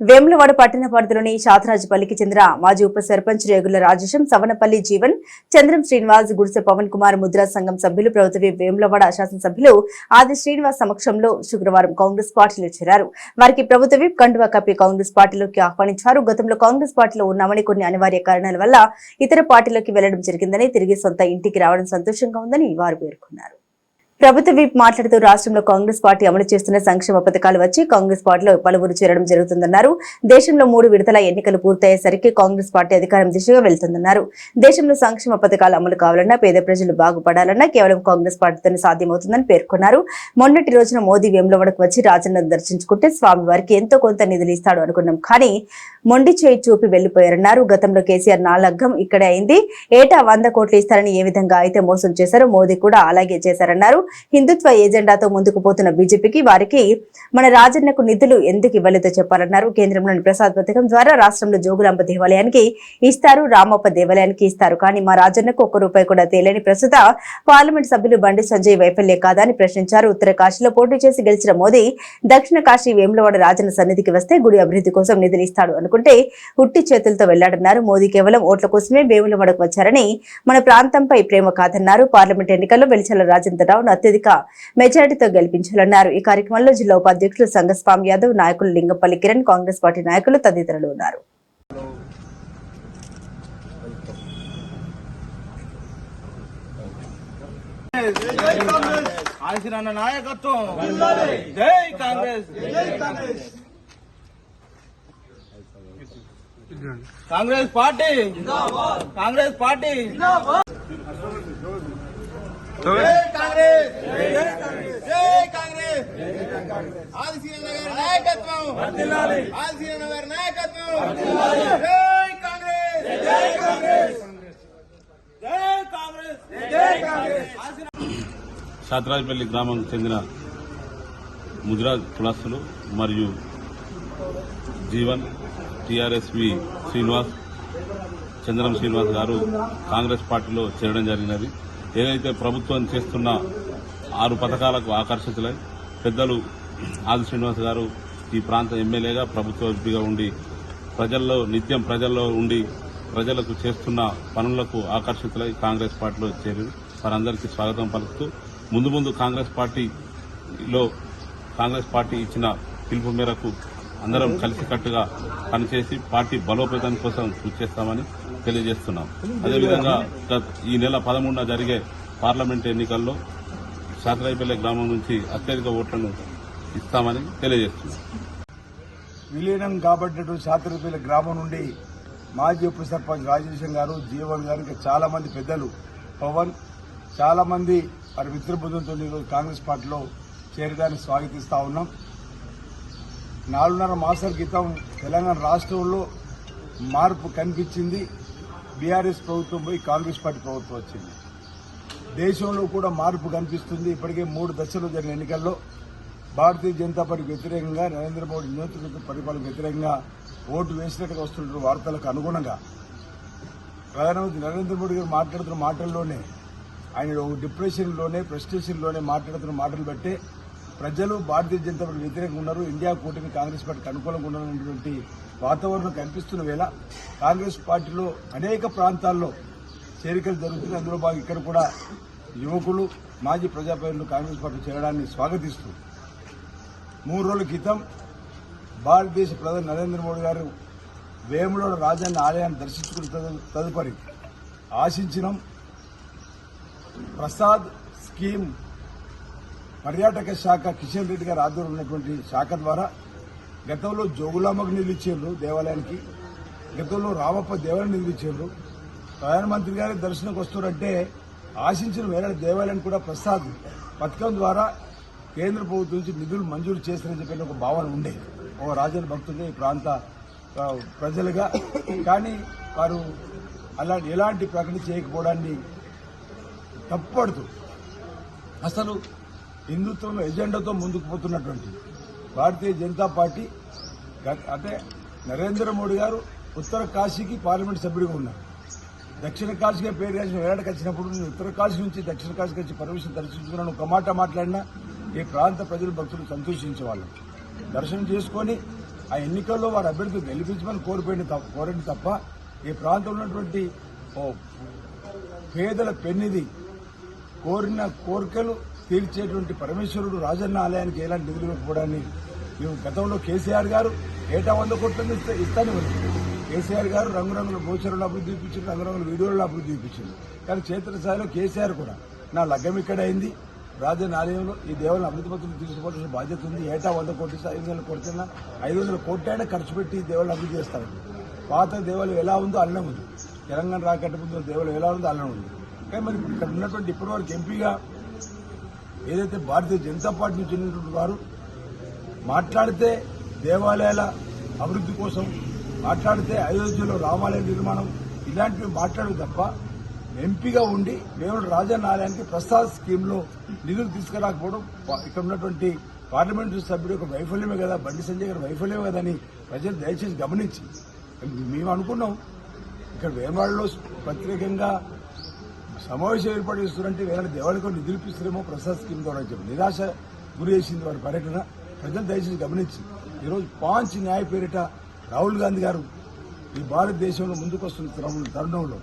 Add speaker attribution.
Speaker 1: వేములవాడ పట్టణ పరిధిలోని శాతరాజుపల్లికి చెందిన మాజీ ఉప సర్పంచ్ రేగుల రాజేశం సవనపల్లి జీవన్ చంద్రం శ్రీనివాస్ గుడిసె పవన్ కుమార్ ముద్రా సంఘం సభ్యులు ప్రభుత్వ వేములవాడ శాసనసభ్యులు ఆది శ్రీనివాస్ సమక్షంలో శుక్రవారం కాంగ్రెస్ పార్టీలో చేరారు. వారికి ప్రభుత్వ విప్ కండువా కప్పి కాంగ్రెస్ పార్టీలోకి ఆహ్వానించారు. గతంలో కాంగ్రెస్ పార్టీలో ఉన్నామని కొన్ని అనివార్య కారణాల వల్ల ఇతర పార్టీలోకి వెళ్ళడం జరిగిందని తిరిగి సొంత ఇంటికి రావడం సంతోషంగా ఉందని వారు పేర్కొన్నారు. ప్రభుత్వ విప్ మాట్లాడుతూ రాష్ట్రంలో కాంగ్రెస్ పార్టీ అమలు చేస్తున్న సంక్షేమ పథకాలు వచ్చి కాంగ్రెస్ పార్టీలో పలువురు చేరడం జరుగుతుందన్నారు. దేశంలో మూడు విడతల ఎన్నికలు పూర్తయ్యేసరికి కాంగ్రెస్ పార్టీ అధికారం దిశగా వెళ్తుందన్నారు. దేశంలో సంక్షేమ పథకాలు అమలు కావాలన్నా పేద ప్రజలు బాగుపడాలన్నా కేవలం కాంగ్రెస్ పార్టీతోనే సాధ్యమవుతుందని పేర్కొన్నారు. మొన్నటి రోజున మోదీ వేములవాడకు వచ్చి రాజన్నను దర్శించుకుంటే స్వామి వారికి ఎంతో కొంత నిధులు ఇస్తాడు అనుకున్నాం. కానీ మొండి చేయి చూపి వెళ్ళిపోయారన్నారు గతంలో కేసీఆర్ నాలగ్గం ఇక్కడే అయింది. ఏటా వంద కోట్లు ఇస్తారని ఏ విధంగా అయితే మోసం చేశారో మోదీ కూడా అలాగే చేశారన్నారు. హిందుత్వ ఎజెండాతో ముందుకు పోతున్న బీజేపీకి వారికి మన రాజన్నకు నిధులు ఎందుకు ఇవ్వలేదో చెప్పాలన్నారు. కేంద్రంలోని ప్రసాద్ పథకం ద్వారా రాష్ట్రంలో జోగులాంబ దేవాలయానికి ఇస్తారు రామప్ప దేవాలయానికి ఇస్తారు. కానీ మా రాజన్నకు ఒక్క రూపాయి కూడా తేలేని ప్రస్తుత పార్లమెంట్ సభ్యులు బండి సంజయ్ వైఫల్యం కాదా అని ప్రశ్నించారు. ఉత్తర కాశీలో పోటీ చేసి గెలిచిన మోదీ దక్షిణ కాశీ వేములవాడ రాజన్న సన్నిధికి వస్తే గుడి అభివృద్ధి కోసం నిధులు ఇస్తాడు అనుకుంటే ఉట్టి చేతులతో వెళ్ళాడన్నారు. మోదీ కేవలం ఓట్ల కోసమే వేములవాడకు వచ్చారని మన ప్రాంతంపై ప్రేమ కాదన్నారు. పార్లమెంట్ ఎన్నికల్లో వెలిచల రాజేంద్రరావు అత్యధిక మెజారిటీతో గెలిపించాలన్నారు. ఈ కార్యక్రమంలో జిల్లా ఉపాధ్యక్షులు సంగస్వామి యాదవ్ నాయకులు లింగపల్లి కిరణ్ కాంగ్రెస్ పార్టీ నాయకులు తదితరులు ఉన్నారు.
Speaker 2: ఆశీరన్న నాయకత్వం. జై కాంగ్రెస్. కాంగ్రెస్ పార్టీ. కాంగ్రెస్ పార్టీ. కాంగ్రెస్! జై కాంగ్రెస్! ఆదిశీలన్న గారి నాయకత్వం! ఆదిశీలన్న గారి నాయకత్వం! జై కాంగ్రెస్! జై కాంగ్రెస్ జై కాంగ్రెస్ జై కాంగ్రెస్
Speaker 3: శాతరాజపల్లి గ్రామం చెందిన ముజరాజ్ కులస్తులు మరియు జీవన్ టిఆర్ఎస్వి శ్రీనివాస్ చంద్రం శ్రీనివాస్ గారు కాంగ్రెస్ పార్టీలో చేరడం జరిగినది. ఏదైతే ప్రభుత్వం చేస్తున్న ఆరు పథకాలకు ఆకర్షితులై పెద్దలు ఆది శ్రీనివాస్ గారు ఈ ప్రాంత ఎమ్మెల్యేగా ప్రభుత్వ ఎంపీగా ఉండి ప్రజల్లో నిత్యం ప్రజల్లో ఉండి ప్రజలకు చేస్తున్న పనులకు ఆకర్షితులై కాంగ్రెస్ పార్టీలో చేరి వారందరికీ స్వాగతం పలుకుతూ ముందు ముందు కాంగ్రెస్ పార్టీలో కాంగ్రెస్ పార్టీ ఇచ్చిన పిలుపు మేరకు అందరం కలిసికట్టుగా పనిచేసి పార్టీ బలోపేతం కోసం కృషి చేస్తామని తెలియజేస్తున్నాం. అదేవిధంగా ఈ నెల పదమూడున జరిగే పార్లమెంట్ ఎన్నికల్లో శాతరాయిపల్లె గ్రామం నుంచి అత్యధిక ఓట్లను ఇస్తామని తెలియజేస్తున్నాం.
Speaker 4: విలీనం కాబట్టినటువంటి శాతరపల్లి గ్రామం నుండి మాజీ ఉప సర్పంచ్ రాజేశం గారు జీవన్ గారు ఇంకా చాలా మంది పెద్దలు పవన్ చాలా మంది వారి మిత్రబృందంతో ఈరోజు కాంగ్రెస్ పార్టీలో చేరడానికి స్వాగతిస్తా ఉన్నాం. నాలుగున్నర మాసాల క్రితం తెలంగాణ రాష్ట్రంలో మార్పు కనిపించింది. బీఆర్ఎస్ ప్రభుత్వం పోయి కాంగ్రెస్ పార్టీ ప్రభుత్వం వచ్చింది. దేశంలో కూడా మార్పు కనిపిస్తుంది. ఇప్పటికే మూడు దశలు జరిగిన ఎన్నికల్లో భారతీయ జనతా పార్టీకి వ్యతిరేకంగా నరేంద్ర మోడీ నేతృత్వ పరిపాలన వ్యతిరేకంగా ఓటు వేసినట్టుగా వస్తున్న వార్తలకు అనుగుణంగా. ప్రధానమంత్రి నరేంద్ర మోడీ గారు మాట్లాడుతున్న మాటల్లోనే ఆయన ఒక డిప్రెషన్లోనే ఫ్రస్ట్రేషన్లోనే మాట్లాడుతున్న మాటలు బట్టే ప్రజలు భారతీయ జనతా పార్టీ వ్యతిరేకంగా ఉన్నారు. ఇండియా కూటమి కాంగ్రెస్ పార్టీకి అనుకూలంగా ఉన్నటువంటి వాతావరణం కనిపిస్తున్న వేళ కాంగ్రెస్ పార్టీలో అనేక ప్రాంతాల్లో చేరికలు జరుగుతున్న అందులో భాగం ఇక్కడ కూడా యువకులు మాజీ ప్రజాప్రతినిధులు కాంగ్రెస్ పార్టీ చేరడాన్ని స్వాగతిస్తూ మూడు రోజుల క్రితం భారతదేశ ప్రధాని నరేంద్ర మోడీ గారు వేములోని రాజన్న ఆలయాన్ని దర్శించుకున్న తదుపరి ఆశించినం ప్రసాద్ స్కీమ్ పర్యాటక శాఖ కిషన్ రెడ్డి గారు ఆధ్వర్యంలో ఉన్నటువంటి శాఖ ద్వారా గతంలో జోగులాంబకు నిధులు ఇచ్చిండ్రు దేవాలయానికి గతంలో రామప్ప దేవాలయం నిధులు ఇచ్చిండ్రు ప్రధానమంత్రి గారి దర్శనంకి వస్తున్నారంటే ఆశించిన వేరే దేవాలయాన్ని కూడా ప్రసాద్ పథకం ద్వారా కేంద్ర ప్రభుత్వం నుంచి నిధులు మంజూరు చేస్తారని చెప్పిన ఒక భావన ఉండే. ఓ రాజన భక్తులు ఈ ప్రాంత ప్రజలుగా. కానీ వారు అలా ఎలాంటి ప్రకటన చేయకపోవడాన్ని తప్పుపడుతూ అసలు హిందుత్వం ఎజెండాతో ముందుకు పోతున్నటువంటి భారతీయ జనతా పార్టీ అంటే నరేంద్ర మోడీ గారు ఉత్తర కాశీకి పార్లమెంట్ సభ్యుడిగా ఉన్నారు. దక్షిణ కాశీగా పేరు రాసిన వేలాడకి వచ్చినప్పుడు నేను ఉత్తర కాశీ నుంచి దక్షిణ కాశీకి వచ్చి పర్మిషన్ దర్శించుకున్నాను. ఒక మాట మాట్లాడినా ఈ ప్రాంత ప్రజలు భక్తులు సంతోషించే వాళ్ళు. దర్శనం చేసుకొని ఆ ఎన్నికల్లో వారి అభ్యర్థులు గెలిపించమని కోరిపోయింది తప్ప కోరండి తప్ప ఈ ప్రాంతంలో ఉన్నటువంటి ఓ పేదల పెన్నిది కోరిన కోరికలు తీర్చేటువంటి పరమేశ్వరుడు రాజన్న ఆలయానికి ఎలాంటి నిధులు ఇవ్వకపోవడాన్ని మేము గతంలో కేసీఆర్ గారు ఏటా వంద కోట్లను ఇస్తే ఇస్తానే కేసీఆర్ గారు రంగురంగుల గోచరులు అభివృద్ధి చూపించారు రంగురంగుల వీడియోలు అభివృద్ధి చూపించారు. కానీ క్షేత్రస్థాయిలో కేసీఆర్ కూడా నా లగ్గం ఇక్కడ అయింది. రాజన్న ఆలయంలో ఈ దేవుని అభివృద్ధి పత్రం తీసుకోవాల్సిన బాధ్యత ఉంది. ఏటా వంద కోట్లు ఐదు వందల కోట్ల ఐదు వందల కోట్లైనా ఖర్చు పెట్టి ఈ అభివృద్ధి చేస్తారు పాత దేవాలయం ఎలా ఉందో అల్లం ఉంది తెలంగాణ రాకట్టు ముందు దేవాలయం ఎలా ఉందో అల్లం ఉంది కానీ మరి ఇక్కడ ఉన్నటువంటి ఇప్పటివరకు ఎంపీగా ఏదైతే భారతీయ జనతా పార్టీ నుంచి చెందినటువంటి వారు మాట్లాడితే దేవాలయాల అభివృద్ధి కోసం మాట్లాడితే అయోధ్యలో రామాలయ నిర్మాణం ఇలాంటివి మాట్లాడదు తప్ప ఎంపీగా ఉండి వేముల రాజన్న ఆలయానికి ప్రసాద్ స్కీమ్లో నిధులు తీసుకురాకపోవడం ఇక్కడ ఉన్నటువంటి పార్లమెంటరీ సభ్యుడు యొక్క వైఫల్యమే కదా బండి సంజయ్ గారి వైఫల్యమే కదా అని ప్రజలు దయచేసి గమనించి. మేము అనుకున్నాం. ఇక్కడ వేమవాడలో ప్రత్యేకంగా సమావేశం ఏర్పాటు చేస్తున్నారంటే వేరే దేవాలయం నిధులు ఇప్పిస్తారేమో ప్రసాద్ స్కీమ్ ద్వారా చెప్పి నిరాశ గురి చేసింది వారి పర్యటన. ప్రజలు దయచేసి గమనించి ఈరోజు పాంచ్ న్యాయ పేరిట రాహుల్ గాంధీ గారు ఈ భారతదేశంలో ముందుకొస్తున్న తరుణంలో